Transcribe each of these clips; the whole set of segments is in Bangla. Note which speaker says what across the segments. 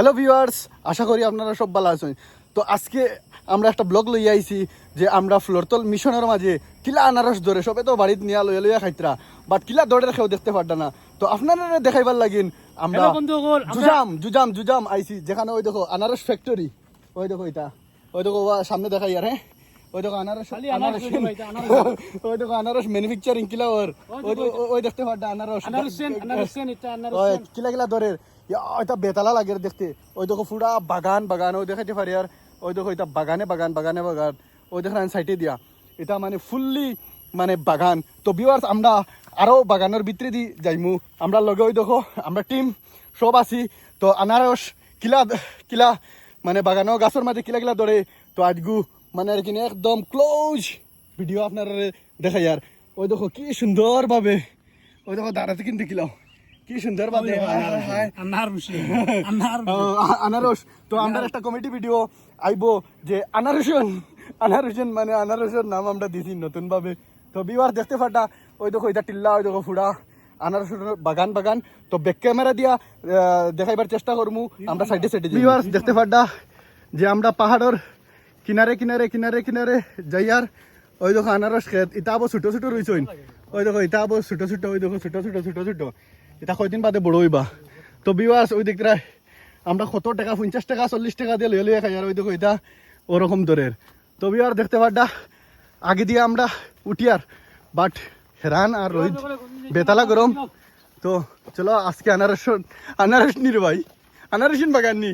Speaker 1: হ্যালো ভিউয়ার্স আশা করি আপনারা সব ভালো আছেন। তো আজকে আমরা একটা ব্লগ লইয়া আইছি যে আমরা ফ্লোরতল মিশনের মাঝে কিলা আনারস ধরে সবে তো বাড়িতে নিয়া লইয়া লইয়া খাইতরা। বাট কিলা দৌড়ের খেয়েও দেখতে পারতা না। তো আপনারা দেখাইবার লাগিন আমরা
Speaker 2: বন্ধুগণ,
Speaker 1: জুজাম জুজাম জুজাম আইছি। যেখানে ওই দেখো আনারস ফ্যাক্টরি ওই দেখো এটা। ওই দেখো সামনে দেখাই আর হ্যাঁ? ওই দেখো আনারস আনারস
Speaker 2: দেখো।
Speaker 1: ওই দেখো আনারস ম্যানুফ্যাকচারিং কিলা ওর। ওই দেখো- দেখতে পারতা আনারস। ওই কিলা কিলা ইয়া, এটা বেতালা লাগে দেখতে। ওই দেখো পুরা বাগান বাগান ওই দেখাইতে পারি আর। ওই দেখো এটা বাগানে বাগান বাগানে বাগান। ওই দেখেন সাইডে দিয়া। এটা মানে ফুললি মানে বাগান। তো বিওয়ার্স আমরা আরও বাগানের ভিতরে দি যাইমু। আমরা লগে ওই দেখো আমরা টিম সব আছি। তো আনারস কিলা কিলা মানে বাগানো গাছের মাঝে কিলা কিলা ধরে। তো আজগু মানে আর কিনে একদম ক্লোজ ভিডিও আপনার দেখাই আর। ওই দেখো কি সুন্দর ভাবে ওই দেখো দাঁড়াতে কিন্তু কিলাও কি সুন্দর ভাবে আনারস তো আমরা একটা কমেডি ভিডিও আইবো যে আনারসন আনারসন মানে আনারসের নাম আমরা দিছি নতুন ভাবে তো বিবার দেখতে পাটা ওই দেখো এটা টিল্লা ওই দেখো ফুড়া। আনারসের বাগান বাগান। তো ব্যাক ক্যামেরা দিয়া দেখাইবার চেষ্টা করমু। আমরা সাইডে সাইডে বিবার দেখতে পাটা যে আমরা পাহাড়ের কিনারে কিনারে কিনারে কিনারে। যাইয়ার ওই দেখো আনারস খেত। ইটা আবার ছোট ছোট রইছইন ওই দেখো ইটা আবার ছোট ছোট ওই দেখো ছোট ছোট ছোট ছোট। এটা কয়দিন বাদে বড় হইবা? তো বিওয়ার্স ওই দেখতে আমরা কত টাকা পঞ্চাশ টাকা চল্লিশ টাকা দিয়ে লইয়া লইয়া খাই আর ওই দেখো এটা ওরকম দরের তো বিওয়ার দেখতে পাড্ডা আগে দিয়ে আমরা উঠিয়ার বাট হেরান আর রোহিত বেতালা গরম তো চলো আজকে আনারস আনারস নি রে ভাই। আনারসিন বাগান নি?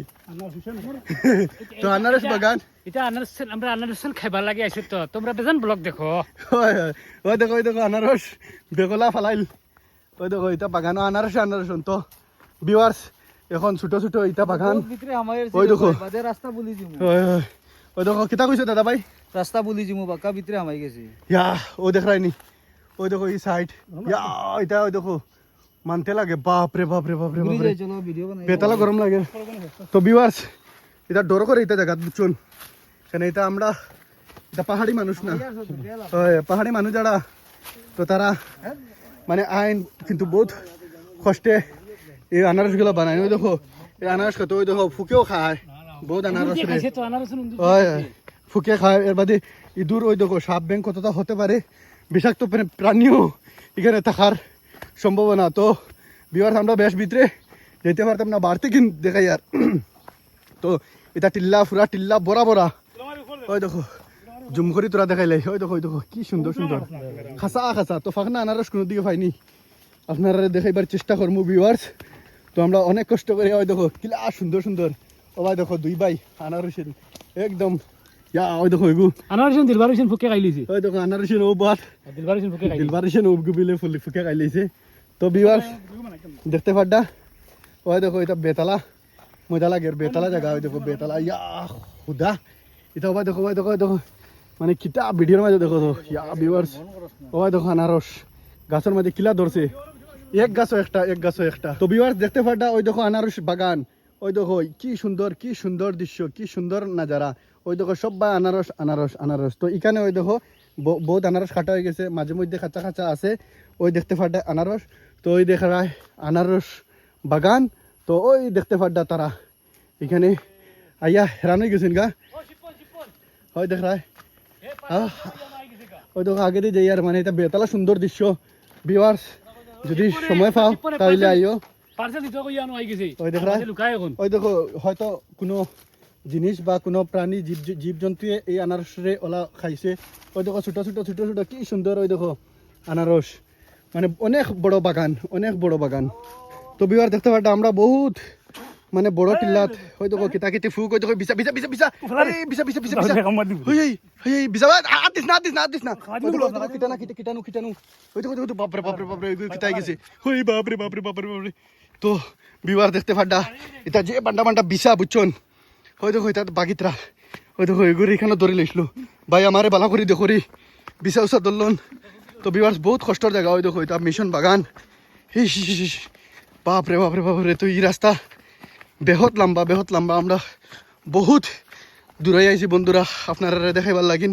Speaker 1: তো আনারস বাগান।
Speaker 2: এটা আনারসেন আমরা আনারসেন খাইবার লাগি আইছি তো। তোমরা বেজান ব্লগ দেখো।
Speaker 1: হয় হয়। ওই দেখো ওই দেখো আনারস। বেগলা ফালাইল। ওই দেখো এটা বাগানো আনারস আনারস তো বিওয়ার্স এখন ছোট ছোট ইটা বাগান।
Speaker 3: ভিতরে আমার
Speaker 1: ওই দেখো।
Speaker 3: রাস্তা বলি দিমু
Speaker 1: হয় হয়। ওই দেখো কিতা কইছো দাদা ভাই?
Speaker 3: রাস্তা বলি দিমু বাকা ভিতরে আমাই গেছি।
Speaker 1: ইয়া ও দেখ রাইনি ওই দেখো এই সাইড ইয়া এটা ওই দেখো। মানতে লাগে। বাপ রে বাপ রে বাপ রে রে বেতালা গরম লাগে। তো বিওয়ার্স এটা ডর করে এটা জায়গা বুঝছুন কেন এটা আমরা এটা পাহাড়ি মানুষ না? পাহাড়ি মানুষ যারা তো তারা মানে আইন কিন্তু বহুত কষ্টে এই আনারস আনারসগুলো বানায়। ওই দেখো এই আনারস কত ওই দেখো ফুকেও খায় বহুত আনারস ফুকে খায় এর বাদে ইঁদুর ওই দেখো সাপ ব্যাংক কতটা হতে পারে বিষাক্ত প্রাণীও এখানে থাকার সম্ভাবনা। তো বিবার আমরা বেশ ভিতরে যেতে পারতাম না বাড়তে কিন্তু দেখাই আর। তো এটা টিল্লা ফুরা টিল্লা বড়া বড়া। ওই দেখো জুম করি তোরা দেখাইলাই ওই দেখো ওই দেখো কি সুন্দর সুন্দর। খাসা খাসা তো ফাঁকনা আনারস কোনো দিকে পাইনি। আপনারা দেখাইবার চেষ্টা করব ভিউয়ার্স তো আমরা অনেক কষ্ট করে ওই দেখো কিলা সুন্দর সুন্দর। ও ভাই দেখো দুই ভাই আনারসের একদম ইয়া ওই দেখো এগু
Speaker 2: আনারসেন দিলবারসেন ফুকে খাইলিছে।
Speaker 1: ওই দেখো ও বাট
Speaker 2: দিলবারসেন ফুকে খাইলি
Speaker 1: দিলবারিসেন ও গুবিলে ফুল ফুকে খাইলিছে। তো ভিউয়ার্স দেখতে পাড্ডা ওই দেখো এটা বেতালা মজা লাগে বেতালা জায়গা ওই দেখো বেতালা ইয়া খুদা। এটা ওই দেখো ভাই, দেখো দেখো। মানে কিতা ভিডিওর মাঝে দেখো তো, ইয়া ভিউয়ার্স ওই দেখো আনারস। গাছের মাঝে কিলা ধরছে এক গাছও একটা, এক গাছও একটা। তো ভিউয়ার্স দেখতে পাড্ডা ওই দেখো আনারস বাগান। ওই দেখো কি সুন্দর কি সুন্দর দৃশ্য, কি সুন্দর নাজারা। ওই দেখো সবাই আনারস আনারস আনারস। তো এখানে ওই দেখো, ব- বহুত আনারস কাটা হয়ে গেছে। মাঝে মধ্যে কাঁচা কাঁচা আছে। ওই দেখতে পাড্ডা আনারস। তো ওই দেখা যায়, আনারস বাগান। তো ওই দেখতে পাড্ডা তারা। এখানে আইয়া হেরান হয়ে গেছেন গা। ওই দেখ রায় ওই দেখো আগে দিয়ে যাই আর মানে এটা বেতালা সুন্দর দৃশ্য। ভিউয়ার্স যদি সময় পাও তাহলে আইও। ওই দেখ রা। ওই দেখো হয়তো কোনো জিনিস বা কোনো প্রাণী জীব জীব জন্তুয়ে এই আনারসরে ওলা খাইছে। ওই দেখো ছোট ছোট ছোট ছোট কি সুন্দর ওই দেখো আনারস। মানে অনেক বড় বাগান অনেক বড় বাগান। তো বিবার দেখতে পারটা আমরা বহুত মানে বড় টিল্লাত ওই দেখো কিতা কিতি ফুক ওই দেখো বিছা বিছা বিছা বিছা আরে বিছা বিছা বিছা বিছা হই হই হই বিছা আ দিস না দিস না দিস না। দেখো, কিটানা কিটা কিটানু কিটানু ওই দেখো দেখো বাপরে বাপরে বাপরে কিতাই গেছে। হই বাপরে বাপরে বাপরে বাপরে। তো বিবার দেখতে পাড্ডা এটা যে বান্ডা বান্ডা বিছা বুঝছন ওই দেখো এটা বাগিতরা। ওই দেখো এগুলো এখানে ধরে লইছিল ভাই আমারে বালা করি দেখো রে। বিছা উষা ধরলন। তো বিবার বহুত কষ্টর জায়গা ওই দেখো এটা মিশন বাগান। হিস হিস, হিস, হিস। বাপরে বাপরে বাপরে তো এই রাস্তা। বেহত লম্বা বেহত লম্বা। আমরা বহুত দূরে আইছি বন্ধুরা আপনারা দেখাইবার লাগিন।